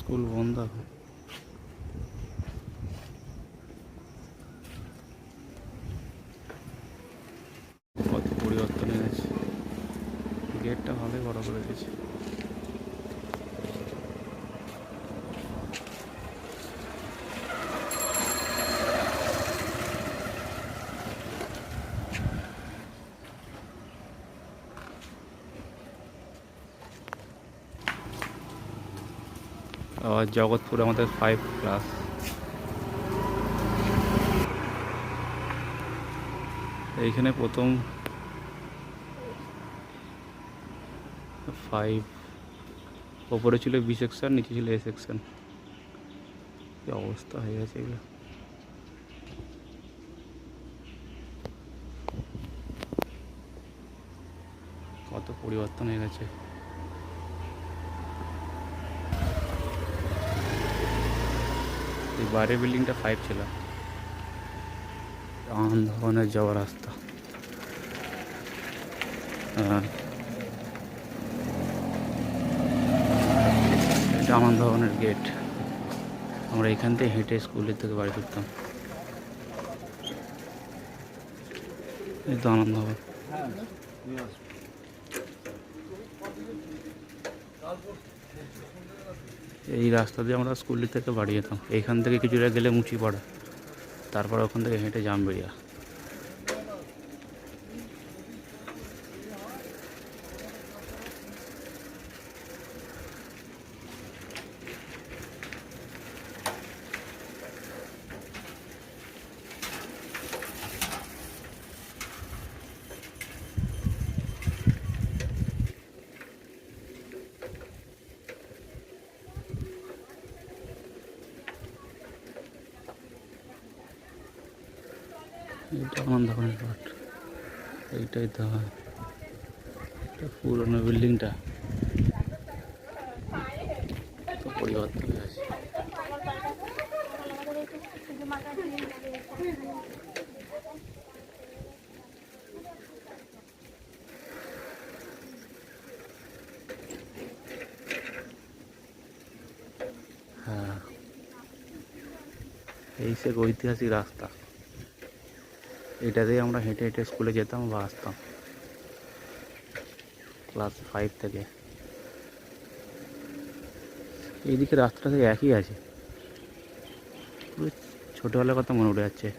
School বন্ধ কত পরিবর্তন এনেছে। গেটটা ভালোই বড় করে দিয়েছে। জগৎপুর আমাদের ফাইভ ক্লাস এইখানে প্রথম ফাইভ ওপরে ছিল বি সেকশন নিচে ছিল এ সেকশন কি অবস্থা হয়ে গেছে এগুলো? কত পরিবর্তন হয়ে গেছে। এই বাইরের বিল্ডিংটা ফাইভ ছিল। আনন্দ ভবনের যাওয়ার রাস্তা। হ্যাঁ। এটা আনন্দ ভবনের গেট আমরা এখান থেকে হেঁটে স্কুলের থেকে বাড়ি ফিরতাম। এই তো আনন্দ ভবন এই রাস্তা দিয়ে আমরা স্কুল থেকে বাড়ি যেতাম। এইখান থেকে কিছুটা গেলে মুচি পড়া। তারপর ওখান থেকে হেঁটে জামবেড়িয়া। এইটা আনন্দ ভবনের এইটাই তো হয় এটা পুরোনো বিল্ডিংটা। পরিবর্তন হয়ে গেছে। হ্যাঁ। এই সে ঐতিহাসিক রাস্তা। এটা দিয়ে আমরা হেঁটে হেঁটে স্কুলে যেতাম বা আসতাম। ক্লাস ফাইভ থেকে। এইদিকে রাস্তাটা থেকে একই আছে। ছোটোবেলার কথা মনে উঠে যাচ্ছে।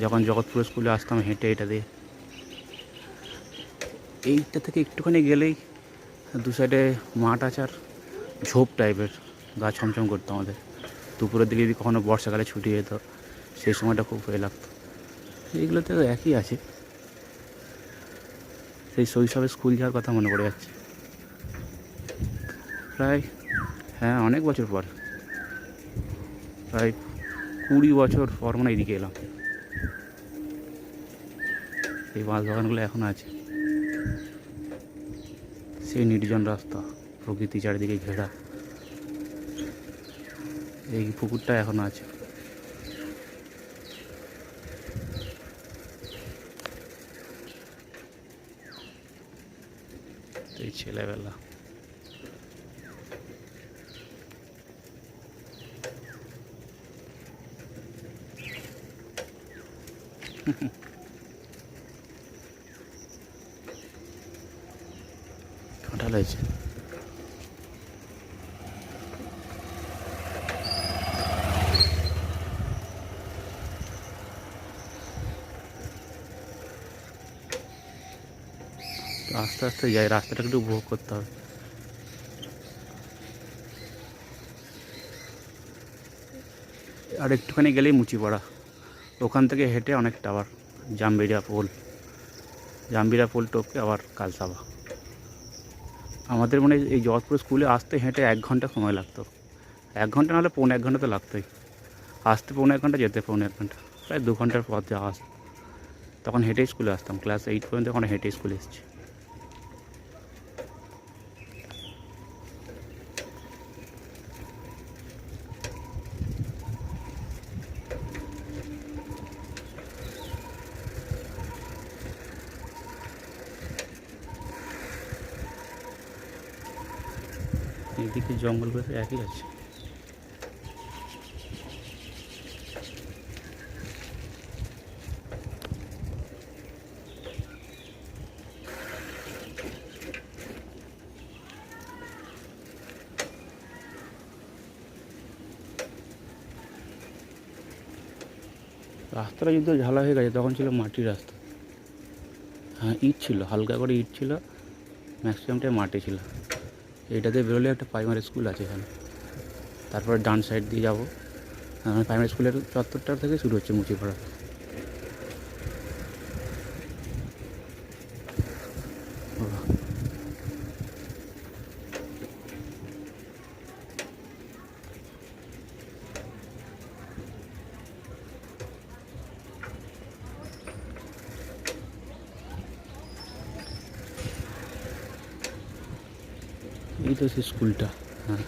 যখন জগৎপুর স্কুলে আসতাম হেঁটে এটা দিয়ে। এইটা থেকে একটুখানি গেলেই দু সাইডে মাঠ আছে আর ঝোপ টাইপের গা ছমছম করতো আমাদের। দুপুরের দিকে যদি কখনো বর্ষাকালে ছুটি যেত, সেই সময়টা খুব ভয় লাগতো। এইগুলোতে তো একই আছে। সেই শৈশবে স্কুল যাওয়ার কথা মনে পড়ে যাচ্ছে। প্রায় হ্যাঁ অনেক বছর পর। প্রায় কুড়ি বছর পর মানে এদিকে এলাম। এই বাঁশ বাগানগুলো এখন আছে। সেই নির্জন রাস্তা, প্রকৃতি চারিদিকে ঘেরা। এই পুকুরটা এখনও আছে। এই ছেলেবেলা। ঠান্ডা লাগছে? আস্তে আস্তে যাই রাস্তাটা একটু উপভোগ করতে হবে। আর একটুখানি গেলেই মুচিপাড়া ওখান থেকে হেঁটে অনেকটা আবার জামবেড়িয়া পোল। জামবিড়া পোল টপকে আবার কালসাবা। আমাদের মানে এই জগৎপুর স্কুলে আসতে হেঁটে এক ঘণ্টা সময় লাগতো। এক ঘণ্টা নাহলে পৌনে এক ঘণ্টা তো লাগতোই। আসতে পৌনে এক ঘণ্টা, যেতে পৌনে এক ঘণ্টা। প্রায় দু ঘণ্টার পথ যাওয়া আসতো। তখন হেঁটেই স্কুলে আসতাম। ক্লাস এইট পর্যন্ত এখন হেঁটে স্কুলে এসেছি। এদিকে জঙ্গলগুলো তো একই আছে। রাস্তাটা যদি ঝালা হয়ে গেছে, তখন ছিল মাটির রাস্তা। হ্যাঁ ইট ছিল, হালকা করে ইট ছিল ম্যাক্সিমামটাই মাটি ছিল। এইটাতে বেরোলে একটা প্রাইমারি স্কুল আছে এখানে। তারপরে ডান সাইড দিয়ে যাব। প্রাইমারি স্কুলের চত্বরটা থেকে শুরু হচ্ছে মুচিপাড়া। এই তো সে স্কুলটা হ্যাঁ।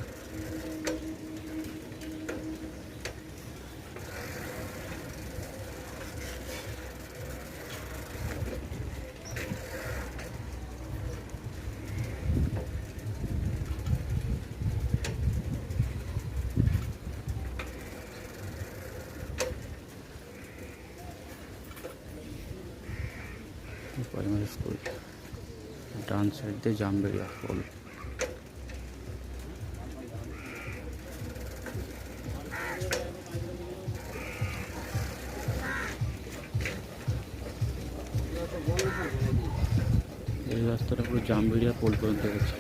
প্রাইমারি স্কুল ডান সাইড দিয়ে জামবেড়িয়া ফুল রাস্তাটা পুরো জামবেড়িয়া পোল পর্যন্ত গেছে।